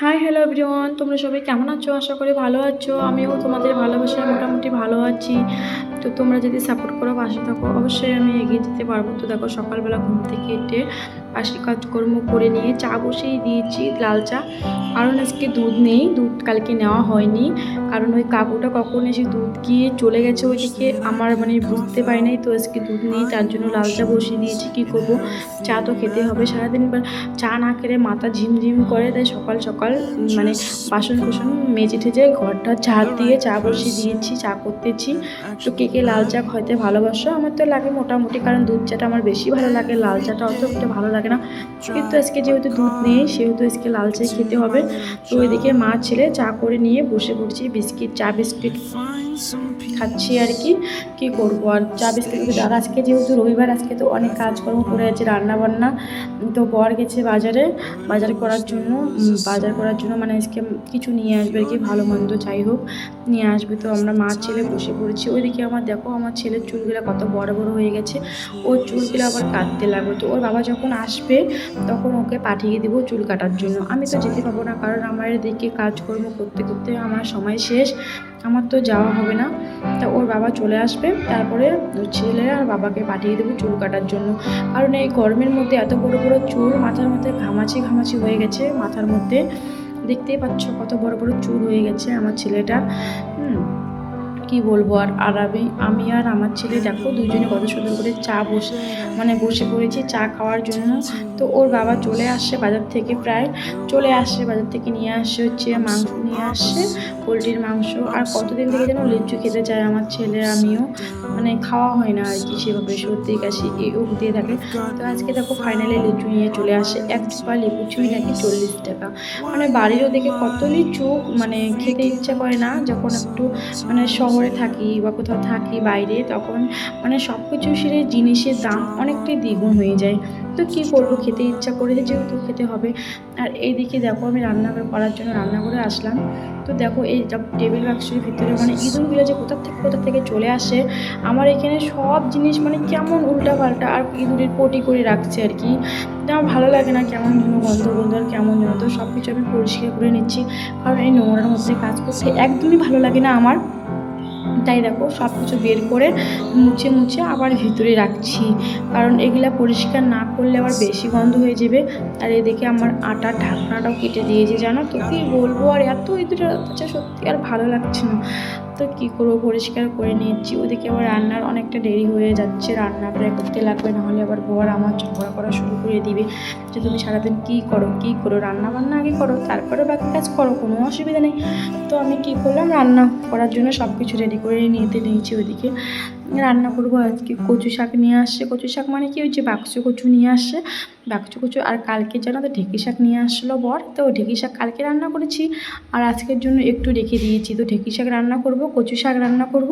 Hi hello everyone তোমরা সবাই কেমন আছো? আশা করি ভালো আছো। আমিও তোমাদের ভালোবাসায় মোটামুটি ভালো আছি। তো তোমরা যদি সাপোর্ট করো, পাশে থাকো, অবশ্যই আমি এগিয়ে যেতে পারব। তো দেখো, সকালবেলা ঘুম থেকে উঠে পাশে কাজকর্ম করে নিয়ে চা বসিয়ে দিয়েছি, লাল চা। কারণ আজকে দুধ নেই, দুধ কালকে নেওয়া হয়নি। কারণ ওই কাকুটা কখন এসে দুধ গিয়ে চলে গেছে ওইদিকে, আমার মানে বুঝতে পারি নাই। তো আজকে দুধ নেই, তার জন্য লাল চা বসিয়ে দিয়েছি, কী করব? চা তো খেতে হবে সারাদিন, এবার চা না খেলে মাথা ঝিমঝিম করে, তাই সকাল সকাল মানে বাসন কুসন মেজে ঠেজে ঘরটা ঝাড় দিয়ে চা বসিয়ে দিয়েছি, চা করতেছি। তো কে কে লাল চা খাইতে ভালোবাসো? আমার তো লাগে মোটামুটি, কারণ দুধ চাটা আমার বেশি ভালো লাগে, লাল চাটা অত ভালো লাগে না। কিন্তু আজকে যেহেতু দুধ নেই, সেহেতু আজকে লাল চাই খেতে হবে। তো ওইদিকে মা ছেলে চা করে নিয়ে বসে পড়ছি, বিস্কিট, চা বিস্কিট খাচ্ছি আর কি। কি করব আর? চা বিস্কিট আর আজকে যেহেতু রবিবার, আজকে তো অনেক কাজকর্ম করে আছে, রান্নাবান্না। তো বর গেছে বাজারে, বাজার করার জন্য বাজার করার জন্য মানে আজকে কিছু নিয়ে আসবে আর কি, ভালো মন্দ যাই হোক, নিয়ে আসবে। তো আমরা মা ছেলে বসে পড়েছি। ওইদিকে আমার দেখো, আমার ছেলের চুলগুলো কত বড় বড় হয়ে গেছে। ওর চুলগুলো আবার কাটতে লাগবে তো ওর বাবা যখন আসবে, তখন ওকে পাঠিয়ে দেবো চুল কাটার জন্য। আমি তো যেতে পারব না, কারণ আমার এদিকে কাজকর্ম করতে করতে আমার সময় শেষ। আমার তো যাওয়া হবে না। তা ওর বাবা চলে আসবে, তারপরে ছেলে আর বাবাকে পাঠিয়ে দেবো চুল কাটার জন্য। কারণ এই গরমের মধ্যে এত বড় বড় চুল মাথার মধ্যে ঘামাচি ঘামাচি হয়ে গেছে মাথার মধ্যে। দেখতেই পাচ্ছ কত বড় বড় চুল হয়ে গেছে আমার ছেলেটা হুম। কি বলব আর আর আমি আমি আর আমার ছেলে দেখো দুজনে কত সুন্দর করে চা বসে মানে বসে পড়েছি চা খাওয়ার জন্য। তো ওর বাবা চলে আসে বাজার থেকে প্রায়, চলে আসে বাজার থেকে নিয়ে আসে হচ্ছে মাংস নিয়ে আসছে পোলট্রির মাংস আর কতদিন থেকে যেন লিচু খেতে চায় আমার ছেলে আমিও। মানে খাওয়া হয় না আর কি সেভাবে সর্দি কাশি এই দিয়ে থাকে। তো আজকে দেখো ফাইনালি লিচু নিয়ে চলে আসে। এক পা লিচুই নাকি চল্লিশ টাকা। মানে বাড়িরও দেখে কত লিচু মানে খেতে ইচ্ছা করে না। যখন একটু মানে শহরে থাকি বা কোথাও থাকি বাইরে তখন মানে সব কিছু সেরে জিনিসের দাম অনেকটাই দ্বিগুণ হয়ে যায়। তো কী করব? খেতে ইচ্ছা করে যেহেতু খেতে হবে। আর এইদিকে দেখো আমি রান্না করার জন্য রান্না করে আসলাম। তো দেখো এই টেবিল বাক্সের ভিতরে মানে ইঁদুরগুলো যে কোথা থেকে কোথা থেকে চলে আসে আমার এখানে সব জিনিস মানে কেমন উল্টাপাল্টা আর ইঁদুরের পটি করে রাখছে আর কি। আমার ভালো লাগে না কেমন যেন গন্ধ গন্ধ আর কেমন যেন। তো সব কিছু আমি পরিষ্কার করে নিচ্ছি। কারণ এই নোংরার মধ্যে কাজ করতে একদমই ভালো লাগে না আমার। তাই দেখো সব কিছু বের করে মুছে মুছে আবার ভিতরে রাখছি। কারণ এগুলা পরিষ্কার না করলে আবার বেশি গন্ধ হয়ে যাবে। আর এদিকে আমার আটা ঢাকনাটাও কেটে দিয়েছে, জানো তো কি বলব? আর এত ইঁদুরের সত্যি আর ভালো লাগছে না। তো কী করব? পরিষ্কার করে নিচ্ছি। ওদিকে আবার রান্নার অনেকটা দেরি হয়ে যাচ্ছে। রান্না প্রায় করতে লাগবে, নাহলে আবার বর আমার ঝগড়া করা শুরু করে দিবে। যে তুমি সারাদিন কী করো? কী করো? রান্না বান্না আগে করো, তারপরে বাকি কাজ করো, কোনো অসুবিধা নেই। তো আমি কী করলাম? রান্না করার জন্য সব কিছু রেডি করে নিতে নিয়েছি ওইদিকে রান্না করব আজকে। কচু শাক নিয়ে আসছে। কচু শাক মানে কি? হচ্ছে বাক্সু কচু নিয়ে আসছে। বাক্সু কচু আর কালকে যেন তো ঢেঁকি শাক নিয়ে আসলো বর। তো ঢেঁকি শাক কালকে রান্না করেছি। আর আজকের জন্য একটু রেখে দিয়েছি। তো ঢেঁকি শাক রান্না করব কচু শাক রান্না করব।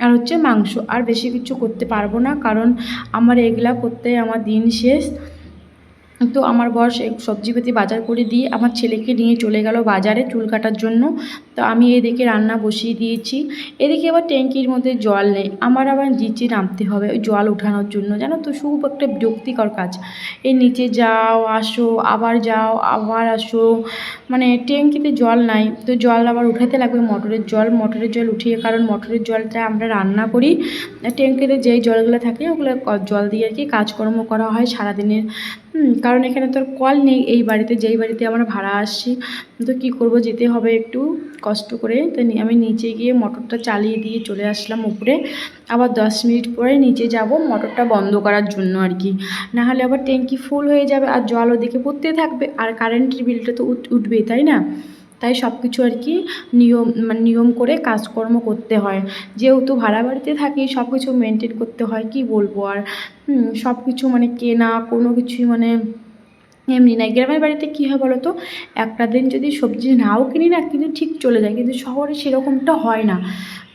আর হচ্ছে মাংস। আর বেশি কিছু করতে পারব না। কারণ আমার এগুলা করতে আমার দিন শেষ। তো আমার বয়স সবজিপাতি বাজার করে দিয়ে আমার ছেলেকে নিয়ে চলে গেল বাজারে চুল কাটার জন্য। তো আমি এদিকে রান্না বসিয়ে দিয়েছি। এদিকে আবার ট্যাঙ্কির মধ্যে জল নেই। আমার আবার নিচে নামতে হবে ওই জল ওঠানোর জন্য। জানো তো, খুব একটা বিরক্তিকর কাজ। এই নিচে যাও, আসো, আবার যাও, আবার আসো। মানে ট্যাঙ্কিতে জল নাই। তো জল আবার উঠাতে লাগবে মোটরের জল। মোটরের জল উঠিয়ে কারণ মোটরের জলটা আমরা রান্না করি। ট্যাঙ্কিতে যেই জলগুলো থাকে ওগুলো জল দিয়ে আর কি কাজকর্ম করা হয় সারাদিনের। কারণ এখানে তো কল নেই এই বাড়িতে, যেই বাড়িতে আমরা ভাড়া আসছি, তো কি করব, যেতে হবে একটু, কষ্ট করে। তো আমি নিচে গিয়ে মোটরটা চালিয়ে দিয়ে চলে আসলাম উপরে। আবার দশ মিনিট পরে নিচে যাব, মোটরটা বন্ধ করার জন্য আর কি। নাহলে আবার ট্যাঙ্কি ফুল হয়ে যাবে, আর জল ওদিকে পড়তে থাকবে, আর কারেন্টের বিলটা তো উঠ- উঠবেই, তাই না? তাই সব কিছু আর কি নিয়ম মানে নিয়ম করে কাজকর্ম করতে হয়। যেহেতু ভাড়া বাড়িতে থাকি সব কিছু মেনটেন করতে হয়, কি বলব আর? সব কিছু মানে কেনা, কোনো কিছুই মানে এমনি নাই। গ্রামের বাড়িতে কী হয় বলো তো একটা দিন যদি সবজি নাও কিনি না, কিন্তু ঠিক চলে যায়। কিন্তু শহরে সেরকমটা হয় না।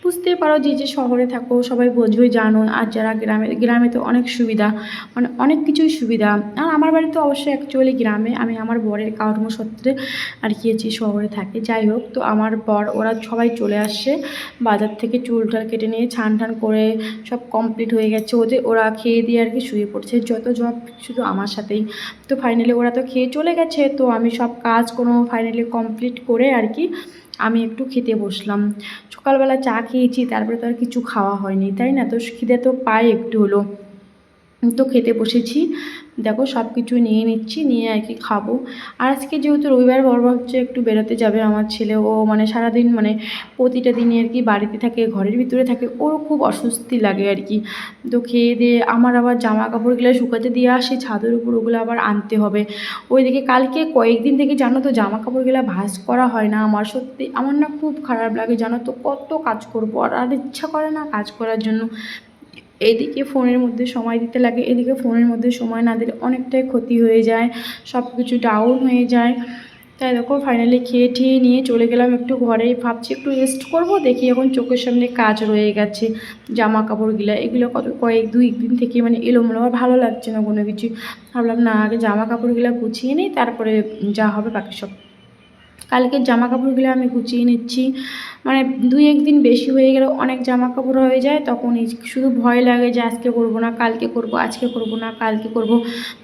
বুঝতেই পারো যে যে শহরে থাকো, সবাই বোঝোই জানো, আর যারা গ্রামে গ্রামে তো অনেক সুবিধা মানে অনেক কিছুই সুবিধা। আর আমার বাড়ি তো অবশ্যই অ্যাকচুয়ালি গ্রামে, আমি আমার বরের কর্মসূত্রে আর কি আছি শহরে থাকে। যাই হোক, তো আমার বর, ওরা সবাই চলে আসছে, বাজার থেকে চুল টাল কেটে নিয়ে ছান টান করে সব কমপ্লিট হয়ে গেছে। ওদের, ওরা খেয়ে দিয়ে আর কি শুয়ে পড়ছে, যত জব শুধু আমার সাথেই। তো ফাইনালি ওরা তো খেয়ে চলে গেছে, তো আমি সব কাজ কোনো ফাইনালি কমপ্লিট করে আর কি আমি একটু খেতে বসলাম। সকালবেলা চা খেয়েছি, তারপরে তো আর কিছু খাওয়া হয়নি, তাই না? তো খিদে তো পায় একটু হলো তো খেতে বসেছি। দেখো সব কিছু নিয়ে নিচ্ছি, নিয়ে আর কি খাব। আর আজকে যেহেতু রবিবার বড় হচ্ছে একটু বেরোতে যাবে আমার ছেলে। ও মানে সারাদিন মানে প্রতিটা দিনই আর কি বাড়িতে থাকে, ঘরের ভিতরে থাকে। ওরও খুব অস্বস্তি লাগে আর কি। তো খেয়ে দিয়ে আমার আবার জামা কাপড়গুলো শুকাতে দিয়ে আসি, ছাদের উপর ওগুলো আবার আনতে হবে। ওইদিকে কালকে কয়েকদিন থেকে জানো তো জামা কাপড়গুলো ভাঁজ করা হয় না আমার। সত্যি আমার না খুব খারাপ লাগে জানো তো, কত কাজ করব। আর ইচ্ছা করে না কাজ করার জন্য। এদিকে ফোনের মধ্যে সময় দিতে লাগে, এদিকে ফোনের মধ্যে সময় না দিলে অনেকটাই ক্ষতি হয়ে যায় সব কিছু ডাউন হয়ে যায়। তাই দেখো ফাইনালি খেয়ে ঠেয়ে নিয়ে চলে গেলাম একটু ঘরে ভাবছি একটু রেস্ট করব, দেখি এখন চোখের সামনে কাজ রয়ে গেছে জামা কাপড়গুলো এগুলো কত কয়েক দুই দিন থেকে মানে এলোমেলো ভালো লাগছে না কোনো কিছু। ভাবলাম না, আগে জামা কাপড়গুলো গুছিয়ে নিই, তারপরে যা হবে বাকি সব কালকের জামা কাপড়গুলো আমি গুছিয়ে নিচ্ছি। মানে দুই একদিন বেশি হয়ে গেলে অনেক জামা কাপড় হয়ে যায়, তখন শুধু ভয় লাগে যে আজকে করব না, কালকে করব, আজকে করব না, কালকে করব।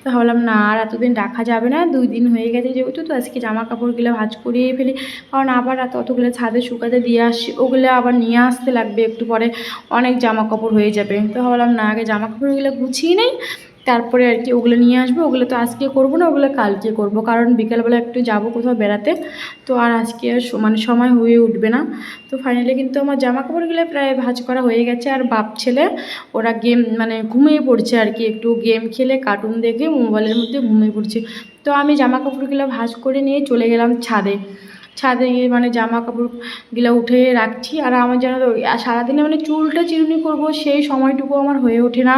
তো ভাবলাম, না, আর এতদিন রাখা যাবে না, দুই দিন হয়ে গেছে যেহেতু, তো আজকে জামা কাপড়গুলো ভাজ করিয়ে ফেলি। কারণ আবার অতগুলো ছাদে শুকাতে দিয়ে আসছি, ওগুলো আবার নিয়ে আসতে লাগবে একটু পরে, অনেক জামা কাপড় হয়ে যাবে। তো ভাবলাম, না, আগে জামা কাপড়গুলো গুছিয়ে নেই তারপরে আর কি ওগুলো নিয়ে আসব, ওগুলো তো আজকে করব না, ওগুলো কালকে করব। কারণ বিকালবেলা একটু যাব কোথাও বেড়াতে, তো আর আজকে আর মানে সময় হয়ে উঠবে না। তো ফাইনালি কিন্তু আমার জামা কাপড়গুলো প্রায় ভাঁজ করা হয়ে গেছে, আর বাপ ছেলে, ওরা গেম মানে ঘুমিয়ে পড়ছে আর কি, একটু গেম খেলে কার্টুন দেখে মোবাইলের মধ্যে ঘুমিয়ে পড়ছে। তো আমি জামা কাপড়গুলো ভাঁজ করে নিয়ে চলে গেলাম ছাদে। ছাদে গিয়ে মানে জামা কাপড়গুলো উঠে রাখছি। আর আমার যেন সারাদিনে মানে চুলটা চিরুনি করব সেই সময়টুকু আমার হয়ে ওঠে না।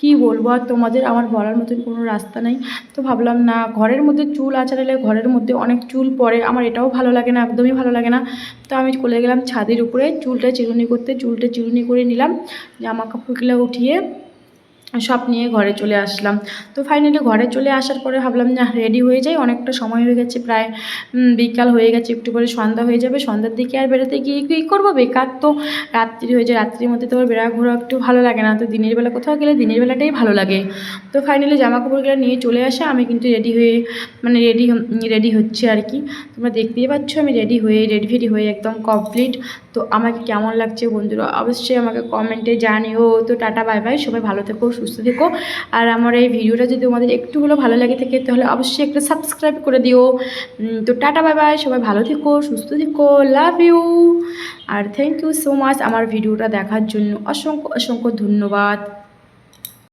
কি বলব? আর তোমাদের আমার বলার মতন কোনো রাস্তা নেই। তো ভাবলাম না, ঘরের মধ্যে চুল আছাড়ালে ঘরের মধ্যে অনেক চুল পড়ে। আমার এটাও ভালো লাগে না, একদমই ভালো লাগে না। তো আমি চলে গেলাম ছাদের উপরে। চুলটা চিরুনি করতে চুলটা চিরুনি করে নিলাম। জামা কাপড়গুলো উঠিয়ে সব নিয়ে ঘরে চলে আসলাম। তো ফাইনালি ঘরে চলে আসার পরে ভাবলাম, না রেডি হয়ে যাই। অনেকটা সময় হয়ে গেছে, প্রায় বিকাল হয়ে গেছে, একটু পরে সন্ধ্যা হয়ে যাবে। সন্ধ্যার দিকে আর বেরোতে গিয়ে কী করব? বেকার তো। রাত্রি হয়ে যায়, রাত্রির মধ্যে তো বেড়া ঘোরা একটু ভালো লাগে না। তো দিনের বেলা কোথাও গেলে দিনের বেলাটাই ভালো লাগে। তো ফাইনালি জামা কাপড়গুলো নিয়ে চলে আসা, আমি কিন্তু রেডি হয়ে মানে রেডি রেডি হচ্ছে আর কি। তোমরা দেখতেই পাচ্ছ, আমি রেডি হয়ে রেডি ফেডি হয়ে একদম কমপ্লিট তো আমাকে কেমন লাগছে বন্ধুরা? অবশ্যই আমাকে কমেন্টে জানিও। তো টাটা বাই বাই সবাই ভালো থেকো, সুস্থ থেকো। আর আমার এই ভিডিওটা যদি তোমাদের একটু হলেও ভালো লাগে থাকে, তাহলে অবশ্যই একটা সাবস্ক্রাইব করে দিও। তো টাটা বাই বাই সবাই ভালো থেকো, সুস্থ থেকো। লাভ ইউ আর থ্যাংক ইউ সো মাচ আমার ভিডিওটা দেখার জন্য অসংখ্য অসংখ্য ধন্যবাদ।